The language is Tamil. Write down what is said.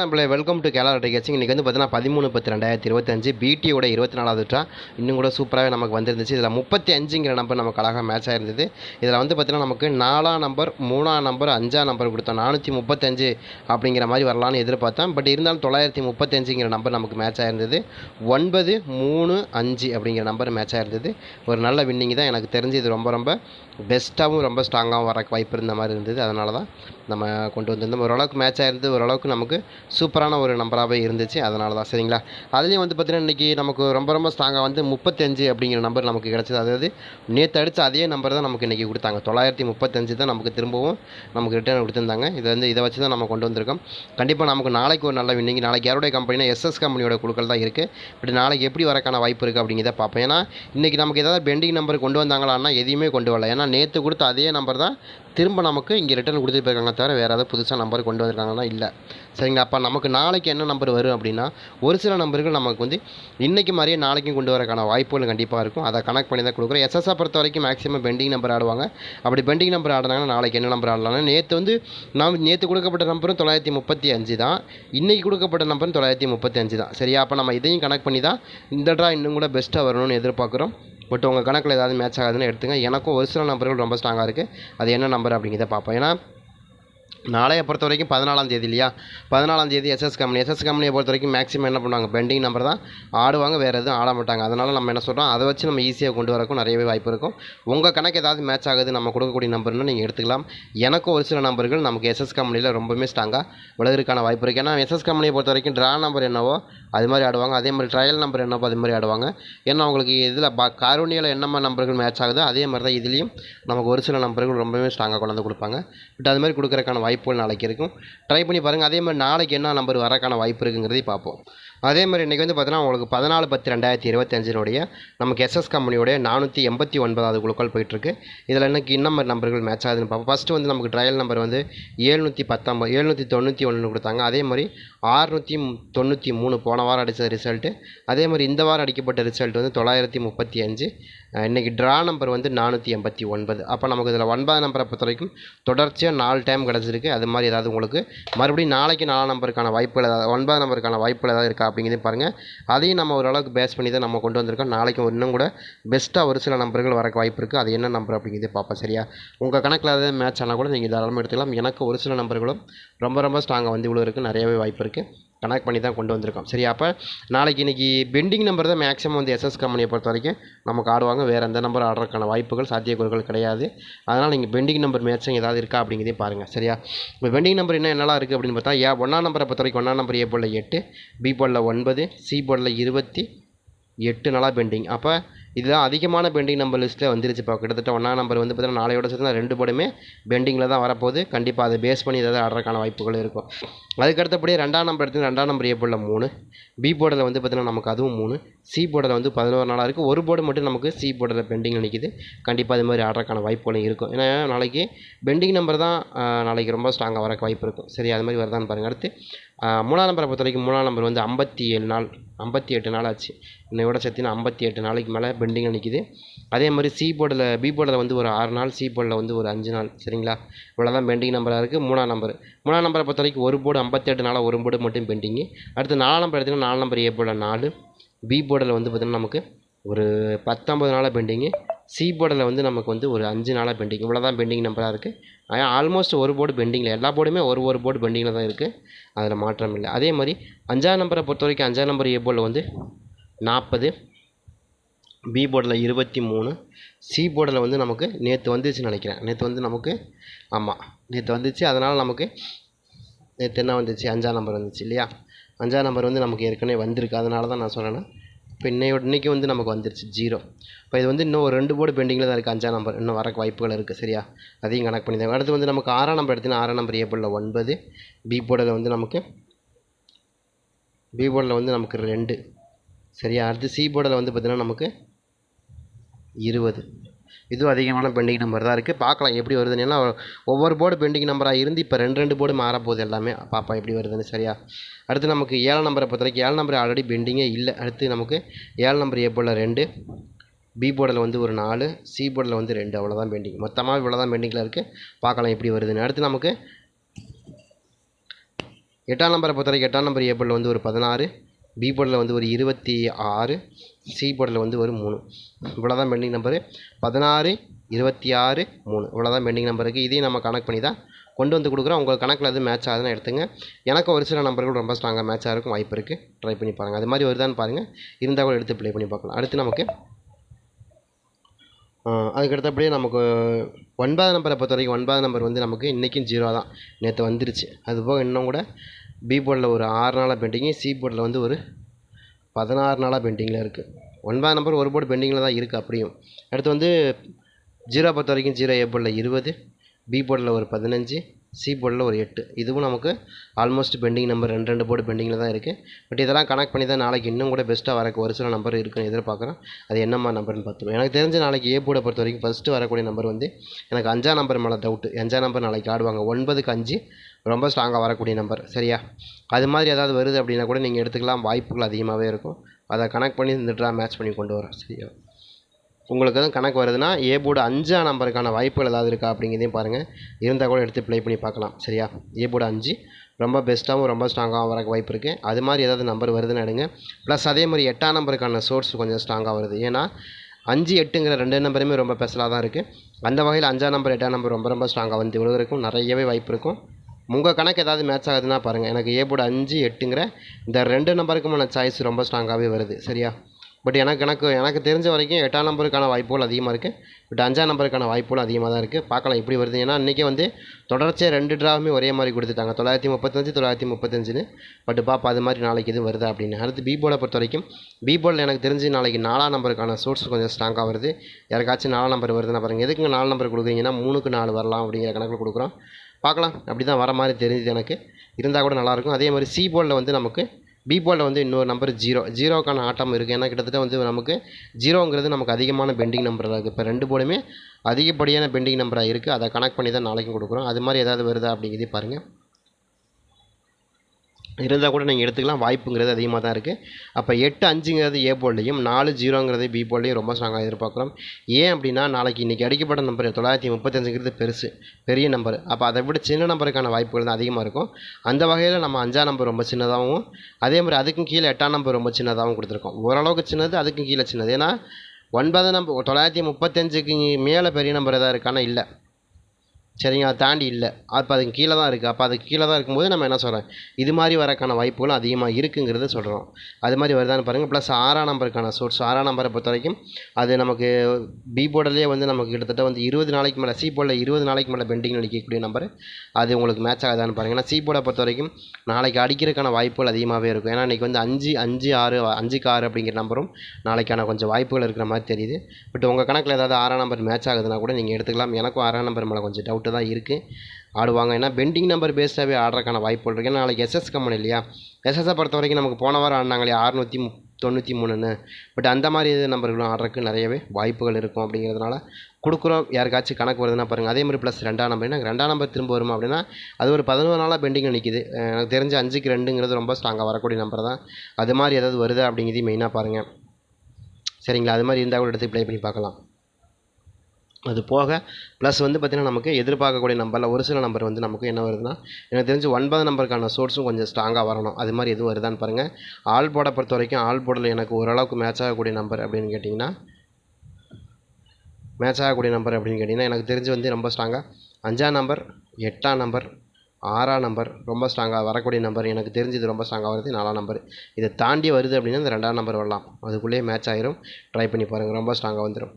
நம்மளே வெல்கம் டு கேலா டெக்கேச்சிங் இன்றைக்கி வந்து பார்த்தீங்கன்னா பதிமூணு பத்து ரெண்டாயிரத்தி இருபத்தஞ்சு பிடியோட இருபத்தி நாலாவது ட்ரா. இன்னும் கூட சூப்பராகவே நமக்கு வந்துருந்துச்சு. இதில் முப்பத்தி அஞ்சுங்கிற நம்பர் நமக்கு அழகாக மேட்ச் ஆயிருந்தது. இதில் வந்து பார்த்தீங்கன்னா நமக்கு நாலாம் நம்பர் மூணாம் நம்பர் அஞ்சாம் நம்பர் கொடுத்தோம். நானூற்றி முப்பத்தஞ்சு அப்படிங்கிற மாதிரி வரலான்னு எதிர்பார்த்தேன் பட் இருந்தாலும் தொள்ளாயிரத்தி முப்பத்தஞ்சுங்கிற நம்பர் நமக்கு மேட்ச் ஆயிருந்தது. ஒன்பது மூணு அஞ்சு அப்படிங்கிற நம்பர் மேட்ச் ஆயிருந்தது. ஒரு நல்ல வின்னிங் தான். எனக்கு தெரிஞ்சு இது ரொம்ப ரொம்ப பெஸ்ட்டாகவும் ரொம்ப ஸ்ட்ராங்காகவும் வர வாய்ப்பு இருந்த மாதிரி இருந்தது. அதனால தான் நம்ம கொண்டு வந்திருந்தோம். ஓரளவுக்கு மேட்ச் ஆகிருந்து ஓரளவுக்கு நமக்கு சூப்பரான ஒரு நம்பராகவே இருந்துச்சு. அதனால தான் சரிங்களா? அதுலேயும் வந்து பார்த்திங்கன்னா இன்றைக்கி நமக்கு ரொம்ப ரொம்ப ஸ்ட்ராங்காக வந்து முப்பத்தஞ்சு அப்படிங்கிற நம்பர் நமக்கு கிடச்சிது. அதாவது நேற்று அடித்த அதே நம்பர் தான் நமக்கு இன்றைக்கி கொடுத்தாங்க. தொள்ளாயிரத்தி முப்பத்தஞ்சு தான் நமக்கு திரும்பவும் நமக்கு ரிட்டர்ன் கொடுத்துருந்தாங்க. இதை வந்து இதை வச்சு தான் நம்ம கொண்டு வந்திருக்கோம். கண்டிப்பாக நமக்கு நாளைக்கு ஒரு நல்ல வின்னிங் நாளைக்கு யாருடைய கம்பெனினா எஸ்எஸ் கம்பெனியோட குழுக்கள் தான் இருக்குது இப்படி நாளைக்கு எப்படி வரக்கான வாய்ப்பு இருக்குது அப்படிங்கிறத பார்ப்போம். ஏன்னா இன்றைக்கி நமக்கு ஏதாவது பெண்டிங் நம்பர் கொண்டு வந்தாங்களான்னா எதையுமே கொண்டு வரல. ஏன்னா நேற்று கொடுத்த அதே நம்பர் தான் திரும்ப நமக்கு இங்கே ரிட்டர்ன் கொடுத்துட்டு போயிருக்காங்க தவிர வேறு ஏதாவது புதுசாக நம்பர் கொண்டு வந்திருக்காங்கன்னா இல்லை. சரிங்களா அப்போ நமக்கு நாளைக்கு என்ன நம்பர் வரும் அப்படின்னா ஒரு சில நம்பர்கள் நமக்கு வந்து இன்றைக்கி மாதிரியே நாளைக்கும் கொண்டு வரக்கான வாய்ப்புகள் கண்டிப்பாக இருக்கும். அதை கனெக்ட் பண்ணி தான் கொடுக்குறோம். எஸ்எஸ்ஆ பொறுத்த வரைக்கும் மேக்ஸிமம் பெண்டிங் நம்பர் ஆடுவாங்க. அப்படி பெண்டிங் நம்பர் ஆடினாங்கன்னா நாளைக்கு என்ன நம்பர் ஆடலாம் நேற்று வந்து நாம் நேற்று கொடுக்கப்பட்ட நம்பரும் தொள்ளாயிரத்தி முப்பத்தி அஞ்சு தான். இன்றைக்கி கொடுக்கப்பட்ட நம்பரும் தொள்ளாயிரத்தி முப்பத்தி அஞ்சு தான். சரியா? அப்போ நம்ம இதையும் கனெக்ட் பண்ணி தான் இந்த ட்ரா இன்னும் கூட பெஸ்ட்டாக வரணும்னு எதிர்பார்க்குறோம். பட் உங்கள் கணக்கில் ஏதாவது மேட்ச் ஆகாதுன்னு எடுத்துங்க. எனக்கும் ஒரு சில நம்பர்கள் ரொம்ப ஸ்ட்ராங்காக இருக்குது அது என்ன நம்பர் அப்படிங்கிறத பார்ப்போம். ஏன்னா நாளையை பொறுத்த வரைக்கும் பதினாலாம் தேதி இல்லையா? பதினாலாம் தேதி எஸ்எஸ் கம்பெனி எஸ்எஸ் கம்பெனியை பொறுத்த வரைக்கும் மேக்ஸிமம் என்ன பண்ணுவாங்க? பெண்டிங் நம்பர் தான். ஆடுவாங்க வேறு எதுவும் ஆட மாட்டாங்க. அதனால் நம்ம என்ன சொல்கிறோம் அதை வச்சு நம்ம ஈஸியாக கொண்டு வரக்கும் நிறையவே வாய்ப்பு இருக்கும். உங்கள் கணக்கு ஏதாவது மேட்ச் ஆகுது நம்ம கொடுக்கக்கூடிய நம்பர்னு நீங்கள் எடுத்துக்கலாம். எனக்கும் ஒரு சில நம்பர்கள் நமக்கு எஸ்எஸ் கம்பெனியில் ரொம்பவுமே ஸ்ட்ராங்காக விலகிறதுக்கான வாய்ப்பு இருக்குது ஏன்னா எஸ்எஸ் கம்பெனியை பொறுத்த வரைக்கும் ட்ரா நம்பர் என்னவோ அது மாதிரி ஆடுவாங்க. அதே மாதிரி ட்ரையல் நம்பர் என்னவோ அது மாதிரி ஆடுவாங்க. ஏன்னா உங்களுக்கு இதில் பா காரூனியில் என்னம்மா நம்பர்கள் மேட்ச் ஆகுதோ அதே மாதிரி தான் இதுலேயும் நமக்கு ஒரு சில நம்பர்கள் ரொம்பவே ஸ்ட்ராங்காக கொண்டாந்து கொடுப்பாங்க. பட் அது மாதிரி கொடுக்குறக்கான வாய்ப்புகள் நாளைக்கு இருக்கும் ட்ரை பண்ணி பாருங்கள் அதே மாதிரி நாளைக்கு என்ன நம்பர் வரக்கான வாய்ப்பு இருக்குங்கிறதையும் பார்ப்போம். அதே மாதிரி இன்றைக்கி வந்து பார்த்தீங்கன்னா உங்களுக்கு பதினாலு பத்து ரெண்டாயிரத்தி இருபத்தஞ்சினுடைய நமக்கு எஸ்எஸ் கம்பெனியோடைய நானூற்றி எண்பத்தி ஒன்பதாவது குழுக்கள் போயிட்டுருக்கு. இதில் இன்னைக்கு இன்னும் நம்பர்கள் மேட்ச் ஆகுதுன்னு பார்ப்போம். ஃபஸ்ட்டு வந்து நமக்கு ட்ரையல் நம்பர் வந்து ஏழ்நூற்றி பத்தொம்பது ஏழ்நூற்றி தொண்ணூற்றி ஒன்று கொடுத்தாங்க. அதே மாதிரி ஆறுநூற்றி தொண்ணூற்றி மூணு போன வாரம் அடித்த ரிசல்ட்டு அதே மாதிரி இந்த வாரம் அடிக்கப்பட்ட ரிசல்ட் வந்து தொள்ளாயிரத்தி முப்பத்தி அஞ்சு. இன்றைக்கி ட்ரா நம்பர் வந்து நானூற்றி எண்பத்தி ஒன்பது. அப்போ நமக்கு இதில் ஒன்பது நம்பரை பொறுத்த வரைக்கும் தொடர்ச்சியாக நாலு டைம் கிடச்சிருக்கு. அது மாதிரி ஏதாவது உங்களுக்கு மறுபடியும் நாளைக்கு நாலாம் நம்பருக்கான வாய்ப்புகள் ஏதாவது ஒன்பது நம்பருக்கான வாய்ப்புகள் ஏதாவது இருக்கா? அப்படிங்கிறதையும் பாருங்கள் அதையும் நம்ம ஓரளவுக்கு பேஸ் பண்ணி தான் நம்ம கொண்டு வந்திருக்கோம். நாளைக்கு இன்னும் கூட பெஸ்ட்டாக ஒரு சில நம்பர்கள் வரக்கு வாய்ப்பு இருக்குது அது என்ன நம்பர் அப்படிங்கிறதே பார்ப்போம். சரியா? உங்கள் கணக்கில் அதாவது மேட்ச் ஆனால் கூட நீங்கள் தாராளமாக எடுத்துக்கலாம். எனக்கு ஒரு சில நம்பர்களும் ரொம்ப ரொம்ப ஸ்ட்ராங்காக வந்து இவ்வளோ இருக்குது நிறையவே வாய்ப்பு இருக்குது கனெக்ட் பண்ணி தான் கொண்டு வந்திருக்கோம். சரி அப்போ நாளைக்கு இன்றைக்கி பெண்டிங் நம்பர் தான் மேக்ஸிமம் வந்து எஸ்எஸ் கம்பெனியை பொறுத்த வரைக்கும் நமக்கு ஆடுவாங்க. வேறு எந்த நம்பர் ஆடுறதுக்கான வாய்ப்புகள் சாத்தியக்கூறுகள் கிடையாது. அதனால் நீங்கள் பெண்டிங் நம்பர் மேட்சிங் ஏதாவது இருக்கா அப்படிங்கிறதே பாருங்கள் சரியா? இப்போ பெண்டிங் நம்பர் என்ன என்னலாம் இருக்குது அப்படின்னு பார்த்தா ஏ ஒன்றாம் நம்பரை பொறுத்த வரைக்கும் ஒன்றாம் நம்பர் ஏ போர்டில் எட்டு பி போர்டில் ஒன்பது சி போர்டில் இருபத்தி எட்டு நாளாக பெண்டிங் அப்போ இதுதான் அதிகமான பெண்டிங் நம்பர் லிஸ்ட்டில் வந்துருச்சு இப்போ கிட்டத்தட்ட ஒன்றாம் நம்பர் வந்து பார்த்தீங்கன்னா நாளையோட சேர்த்து ரெண்டு போடுமே பெண்டிங்கில் தான் வரப்போகுது. கண்டிப்பாக அதை பேஸ் பண்ணி ஏதாவது ஆடுறதுக்கான வாய்ப்புகள் இருக்கும். அதுக்கு அடுத்தபடியே ரெண்டாம் நம்பர் எடுத்து ரெண்டாம் நம்பர் ஏ போர்டில் மூணு. பி போர்டில் வந்து பார்த்தீங்கன்னா நமக்கு அதுவும் மூணு. சி போர்டில் வந்து பதினோரு நாளாக இருக்குது ஒரு போர்டு மட்டும் நமக்கு சி போர்டில் பெண்டிங்கில் நிற்கிது கண்டிப்பாக அது மாதிரி ஆடுறதுக்கான வாய்ப்புகளும் இருக்கும். ஏன்னா நாளைக்கு பெண்டிங் நம்பர் தான் நாளைக்கு ரொம்ப ஸ்ட்ராங்காக வரக்கு வாய்ப்பு இருக்கும். சரி அது மாதிரி வருதான்னு பாருங்கள் அடுத்து மூணாம் நம்பரை பொறுத்த வரைக்கும் மூணாம் நம்பர் வந்து ஐம்பத்தி ஏழு நாள். ஐம்பத்தி எட்டு நாள் ஆச்சு. இன்னையோட சேர்த்தினா ஐம்பத்தி எட்டு நாளைக்கு மேலே பெண்டிங்கில் நிற்கிது அதே மாதிரி சி போர்டில் பி போர்டில் வந்து ஒரு ஆறு நாள் சி போர்டில் வந்து ஒரு அஞ்சு நாள் சரிங்களா? இவ்வளோ தான் பெண்டிங் நம்பராக இருக்குது மூணாம் நம்பர். மூணாம் நம்பரை பொறுத்த வரைக்கும் ஒரு போர்டு ஐம்பத்தெட்டு நாளாக ஒரு போர்டு மட்டும் பெண்டிங்கு. அடுத்து நாலாம் நம்பர் எடுத்திங்கன்னா நாலு நம்பர் ஏ போர்டில் நாலு பி போர்டில் வந்து பார்த்திங்கன்னா நமக்கு ஒரு பத்தொம்பது நாளாக பெண்டிங்கு. சி போர்டில் வந்து நமக்கு வந்து ஒரு அஞ்சு நாளாக பெண்டிங் இவ்வளோ தான் பெண்டிங் நம்பராக இருக்குது ஆல்மோஸ்ட் ஒரு போர்டு பெண்டிங்கில் எல்லா போர்டுமே ஒரு ஒரு போர்டு பெண்டிங்கில் தான் இருக்குது அதில் மாற்றம் இல்லை அதே மாதிரி அஞ்சாம் நம்பரை பொறுத்த வரைக்கும் அஞ்சாம் நம்பர் ஏ போர்டில் வந்து நாற்பது பி போர்டில் இருபத்தி மூணு சி போர்டில் வந்து நமக்கு நேற்று வந்துச்சுன்னு நினைக்கிறேன். நேற்று வந்து நமக்கு ஆமாம் நேற்று வந்துச்சு. அதனால் நமக்கு நேற்று என்ன வந்துச்சு? அஞ்சாம் நம்பர் வந்துச்சு இல்லையா? அஞ்சாம் நம்பர் வந்து நமக்கு ஏற்கனவே வந்திருக்கு. அதனால தான் நான் சொல்கிறேன்னா இப்போ இன்னையோட இன்றைக்கி வந்து நமக்கு வந்துருச்சு ஜீரோ இப்போ இது வந்து இன்னும் ஒரு ரெண்டு போர்டு பெண்டிங்கில் தான் இருக்குது அஞ்சாம் நம்பர் இன்னும் வரக்கு வாய்ப்புகள் இருக்குது சரியா? அதையும் கணக்கு பண்ணி தான் அடுத்து வந்து நமக்கு ஆறாம் நம்பர் எடுத்தீங்கன்னா ஆறாம் நம்பர் ஏ போர்டில் ஒன்பது பி போர்டில் வந்து நமக்கு பி போர்டில் வந்து நமக்கு ரெண்டு சரியா? அடுத்து சி போர்டில் வந்து பார்த்திங்கன்னா நமக்கு இருபது. இதுவும் அதிகமான பெண்டிங் நம்பர் தான் இருக்குது பார்க்கலாம் எப்படி வருதுன்னு. ஏன்னா ஒவ்வொரு போர்டு பெண்டிங் நம்பராக இருந்து இப்போ ரெண்டு ரெண்டு போர்டு மாறப்போகுது எல்லாமே. பார்ப்போம் எப்படி வருதுன்னு. சரியா? அடுத்து நமக்கு ஏழாம் நம்பரை பொறுத்த வரைக்கும் ஏழு நம்பர் ஆல்ரெடி பெண்டிங்கே இல்லை. அடுத்து நமக்கு ஏழு நம்பர் ஏ போர்டில் ரெண்டு. பி போர்டில் வந்து ஒரு நாலு. சி போர்டில் வந்து ரெண்டு. அவ்வளோதான் பெண்டிங் மொத்தமாக இவ்வளோ தான் பெண்டிங்கில் இருக்குது பார்க்கலாம் எப்படி வருதுன்னு. அடுத்து நமக்கு எட்டாம் நம்பரை பொறுத்த வரைக்கும் எட்டாம் நம்பர் ஏ போர்டில் வந்து ஒரு பதினாறு. பி போர்டில் வந்து ஒரு இருபத்தி ஆறு. சி போர்டில் வந்து ஒரு மூணு. இவ்வளோ தான் பெண்டிங் நம்பரு பதினாறு இருபத்தி ஆறு மூணு. இவ்வளோ தான் பெண்டிங் நம்பருக்கு இதையும் நம்ம கனெக்ட் பண்ணி தான் கொண்டு வந்து கொடுக்குறோம். உங்கள் கணக்கில் அது மேட்ச் ஆகுதுன்னு எடுத்துங்க. எனக்கு ஒரு சில நம்பர்கள் ரொம்ப ஸ்ட்ராங்காக மேட்ச் இருக்கும். வாய்ப்பு இருக்குது ட்ரை பண்ணி பாருங்கள் அது மாதிரி வருதான்னு பாருங்கள் இருந்தால் கூட எடுத்து ப்ளே பண்ணி பார்க்கலாம். அடுத்து நமக்கு அதுக்கடுத்தபடியே நமக்கு ஒன்பது நம்பரை பொறுத்த வரைக்கும் ஒன்பது நம்பர் வந்து நமக்கு இன்றைக்கும் ஜீரோ தான். நேற்று வந்துருச்சு. அது போக இன்னும் கூட பி போர்டில் ஒரு ஆறு நாளாக பெண்டிங்கு சி போர்டில் வந்து ஒரு பதினாறு நாளாக பெண்டிங்கில் இருக்குது ஒன்பதாம் நம்பர் ஒரு போர்டு பெண்டிங்கில் தான் இருக்குது அப்படியும். அடுத்து வந்து ஜீரோ பொறுத்த வரைக்கும் ஜீரோ ஏ போர்டில் இருபது பி போர்டில் ஒரு பதினஞ்சு சி போர்டில் ஒரு எட்டு. இதுவும் நமக்கு ஆல்மோஸ்ட் பெண்டிங் நம்பர் ரெண்டு ரெண்டு போர்டு பெண்டிங்கில் தான் இருக்குது பட் இதெல்லாம் கனெக்ட் பண்ணி தான் நாளைக்கு இன்னும் கூட பெஸ்ட்டாக வரக்கு ஒரு சில நம்பர் இருக்குன்னு எதிர்பார்க்குறோம். அது என்னம்மா நம்பர்னு பார்த்துருவோம் எனக்கு தெரிஞ்ச நாளைக்கு ஏ போர்டை பொறுத்த வரைக்கும் ஃபஸ்ட்டு வரக்கூடிய நம்பர் வந்து எனக்கு அஞ்சாம் நம்பர் மேலே டவுட்டு அஞ்சாம் நம்பர் நாளைக்கு ஆடுவாங்க. ஒன்பதுக்கு அஞ்சு ரொம்ப ஸ்ட்ராங்காக வரக்கூடிய நம்பர் சரியா? அது மாதிரி ஏதாவது வருது அப்படின்னா கூட நீங்கள் எடுத்துக்கலாம். வாய்ப்புகள் அதிகமாகவே இருக்கும். அதை கனெக்ட் பண்ணி இந்த ட்ரா மேட்ச் பண்ணி கொண்டு வரோம் சரியா? உங்களுக்கு எதுவும் கணக்கு வருதுன்னா ஏ போர்டு அஞ்சாம் நம்பருக்கான வாய்ப்புகள் ஏதாவது இருக்கா அப்படிங்கிறதையும் பாருங்கள் இருந்தால் கூட எடுத்து ப்ளே பண்ணி பார்க்கலாம். சரியா? ஏ போர்டு அஞ்சு ரொம்ப பெஸ்ட்டாகவும் ரொம்ப ஸ்ட்ராங்காகவும் வரக்கு வாய்ப்பு இருக்குது அது மாதிரி ஏதாவது நம்பர் வருதுன்னு எடுங்க. ப்ளஸ் அதே மாதிரி எட்டாம் நம்பருக்கான சோர்ஸ் கொஞ்சம் ஸ்ட்ராங்காக வருது. ஏன்னா அஞ்சு எட்டுங்கிற ரெண்டு நம்பருமே ரொம்ப பெஸ்டலாக தான் இருக்குது அந்த வகையில் அஞ்சாம் நம்பர் எட்டாம் நம்பர் ரொம்ப ரொம்ப ஸ்ட்ராங்காக வந்து விழுகிறதுக்கும் நிறையவே வாய்ப்பு இருக்கும். உங்கள் கணக்கு ஏதாவது மேட்ச் ஆகுதுன்னா பாருங்கள் எனக்கு ஏ போர்டு அஞ்சு எட்டுங்கிற இந்த ரெண்டு நம்பருக்குமான சாய்ஸ் ரொம்ப ஸ்ட்ராங்காகவே வருது. சரியா? பட் எனக்கு எனக்கு எனக்கு தெரிஞ்ச வரைக்கும் எட்டாம் நம்பருக்கான வாய்ப்புகள் அதிகமாக இருக்குது பட் அஞ்சாம் நம்பருக்கான வாய்ப்புகளும் அதிகமாக தான் இருக்குது பார்க்கலாம் எப்படி வருது. ஏன்னா இன்றைக்கி வந்து தொடர்ச்சியாக ரெண்டு ட்ராவுமே ஒரே மாதிரி கொடுத்துட்டாங்க. தொள்ளாயிரத்தி முப்பத்தஞ்சு தொள்ளாயிரத்தி முப்பத்தஞ்சுன்னு. பட் பாப்பா அது மாதிரி நாளைக்கு இது வருதா அப்படின்னு. அடுத்து பி பொறுத்த வரைக்கும் பி எனக்கு தெரிஞ்சு நாளைக்கு நாலாம் நம்பருக்கான சோர்ஸ் கொஞ்சம் ஸ்ட்ராங்காக வருது. யாருக்காச்சும் நாலாம் நம்பர் வருதுன்னா பாருங்கள் எதுக்குங்க நாலு நம்பர் கொடுக்குறீங்கன்னா மூணுக்கு நாலு வரலாம் அப்படிங்கிற கணக்கில் கொடுக்குறோம். பார்க்கலாம். அப்படி தான் வர மாதிரி தெரியுது எனக்கு. இருந்தால் கூட நல்லாயிருக்கும். அதே மாதிரி சி போர்டில் வந்து நமக்கு பி போர்டில் வந்து இன்னொரு நம்பர் ஜீரோ ஜீரோக்கான ஆட்டம் இருக்குது ஏன்னா கிட்டத்தட்ட வந்து நமக்கு ஜீரோங்கிறது நமக்கு அதிகமான பெண்டிங் நம்பராக இருக்குது இப்போ ரெண்டு போர்டுமே அதிகப்படியான பெண்டிங் நம்பராக இருக்குது அதை கனெக்ட் பண்ணி தான் நாளைக்கும் கொடுக்குறோம். அது மாதிரி ஏதாவது வருதா அப்படிங்கிறதே பாருங்கள் இருந்தால் கூட நீங்கள் எடுத்துக்கலாம். வாய்ப்புங்கிறது அதிகமாக தான் இருக்குது. அப்போ எட்டு அஞ்சுங்கிறது ஏ போல்லையும் நாலு ஜீரோங்கிறது பி போர்ட்லேயும் ரொம்ப ஸ்ட்ராங்காக எதிர்பார்க்குறோம். ஏன் அப்படின்னா நாளைக்கு இன்றைக்கி அடிக்கப்பட்ட நம்பர் தொள்ளாயிரத்தி முப்பத்தஞ்சுங்கிறது பெருசு பெரிய நம்பர். அப்போ அதை விட சின்ன நம்பருக்கான வாய்ப்புகள் தான் அதிகமாக இருக்கும். அந்த வகையில் நம்ம அஞ்சாம் நம்பர் ரொம்ப சின்னதாகவும் அதே மாதிரி அதுக்கும் கீழே எட்டாம் நம்பர் ரொம்ப சின்னதாகவும் கொடுத்துருக்கோம். ஓரளவுக்கு சின்னது அதுக்கும் கீழே சின்னது. ஏன்னா ஒன்பது நம்பர் தொள்ளாயிரத்தி முப்பத்தஞ்சுக்கு மேலே பெரிய நம்பர் எதாவது இருக்கானா? இல்லை. சரிங்க அதை தாண்டி இல்லை. அப்போ அதுக்கு கீழே தான் இருக்குது அப்போ அதுக்கு கீழே தான் இருக்கும்போது நம்ம என்ன சொல்கிறோம் இது மாதிரி வரக்கான வாய்ப்புகளும் அதிகமாக இருக்குங்கிறத சொல்கிறோம் அது மாதிரி வருதான்னு பாருங்கள் ப்ளஸ் ஆறாம் நம்பருக்கான சோர்ஸ் ஆறாம் நம்பரை பொறுத்த வரைக்கும் அது நமக்கு பி போர்டிலே வந்து நமக்கு கிட்டத்தட்ட வந்து இருபது நாளைக்கு மேலே சி போர்டில் இருபது நாளைக்கு மேலே பெண்டிங் அடிக்கக்கூடிய நம்பர் அது உங்களுக்கு மேட்ச் ஆகுதான்னு பாருங்கள் ஏன்னா சி போர்டை பொறுத்த வரைக்கும் நாளைக்கு அடிக்கிறதுக்கான வாய்ப்புகள் அதிகமாகவே இருக்கும். ஏன்னா இன்றைக்கி வந்து அஞ்சு அஞ்சு ஆறு அஞ்சுக்கு ஆறு அப்படிங்கிற நம்பரும் நாளைக்கான கொஞ்சம் வாய்ப்புகள் இருக்கிற மாதிரி தெரியுது. பட் உங்கள் கணக்கில் ஏதாவது ஆறாம் நம்பர் மேட்ச் ஆகுதுன்னா கூட நீங்கள் எடுத்துக்கலாம். எனக்கும் ஆறாம் நம்பர் மேலே கொஞ்சம் டவுட் டவுட்டு தான் இருக்குது ஆடுவாங்க. ஏன்னா பெண்டிங் நம்பர் பேஸ்டாகவே ஆடுறதுக்கான வாய்ப்புகள் இருக்குது ஏன்னா நாளைக்கு எஸ்எஸ் கம்பெனி இல்லையா? எஸ்எஸ்ஸை பொறுத்த வரைக்கும் நமக்கு போன வாரம் ஆடினாங்களே அறுநூற்றி மு தொண்ணூற்றி மூணுன்னு. பட் அந்த மாதிரி இது நம்பர்களும் ஆடுறதுக்கு நிறையவே வாய்ப்புகள் இருக்கும் அப்படிங்கிறதுனால கொடுக்குறோம். யாருக்காச்சும் கணக்கு வருதுன்னா பாருங்கள் அதே மாதிரி ப்ளஸ் ரெண்டாம் நம்பர் எனக்கு ரெண்டாம் நம்பர் திரும்ப வருமா அப்படின்னா அது ஒரு பதினோரு நாளாக பெண்டிங்கில் நிற்கிது எனக்கு தெரிஞ்ச அஞ்சுக்கு ரெண்டுங்கிறது ரொம்ப ஸ்ட்ராங்காக வரக்கூடிய நம்பர் தான். அது மாதிரி ஏதாவது வருதா அப்படிங்கிறதையும் மெயினாக பாருங்கள் சரிங்களா? அது மாதிரி இருந்தால் கூட எடுத்து ப்ளே பண்ணி பார்க்கலாம். அது போக ப்ளஸ் வந்து பார்த்திங்கன்னா நமக்கு எதிர்பார்க்கக்கூடிய நம்பரில் ஒரு சில நம்பர் வந்து நமக்கு என்ன வருதுன்னா எனக்கு தெரிஞ்சு ஒன்பது நம்பருக்கான சோர்ஸும் கொஞ்சம் ஸ்ட்ராங்காக வரணும். அது மாதிரி எதுவும் வருதான்னு பாருங்கள் ஆல் போர்டை பொறுத்த வரைக்கும் ஆல் போர்டில் எனக்கு ஓரளவுக்கு மேட்ச் ஆகக்கூடிய நம்பர் அப்படின்னு கேட்டிங்கன்னா மேட்ச் ஆகக்கூடிய நம்பர் அப்படின்னு கேட்டிங்கன்னா எனக்கு தெரிஞ்சு வந்து ரொம்ப ஸ்ட்ராங்காக அஞ்சாம் நம்பர் எட்டாம் நம்பர் ஆறாம் நம்பர் ரொம்ப ஸ்ட்ராங்காக வரக்கூடிய நம்பர் எனக்கு தெரிஞ்சது ரொம்ப ஸ்ட்ராங்காக வருது. நாலாம் நம்பர் இதை தாண்டி வருது அப்படின்னா இந்த ரெண்டாம் நம்பர் வரலாம். அதுக்குள்ளேயே மேட்ச் ஆயிரும். ட்ரை பண்ணி பாருங்கள் ரொம்ப ஸ்ட்ராங்காக வந்துடும்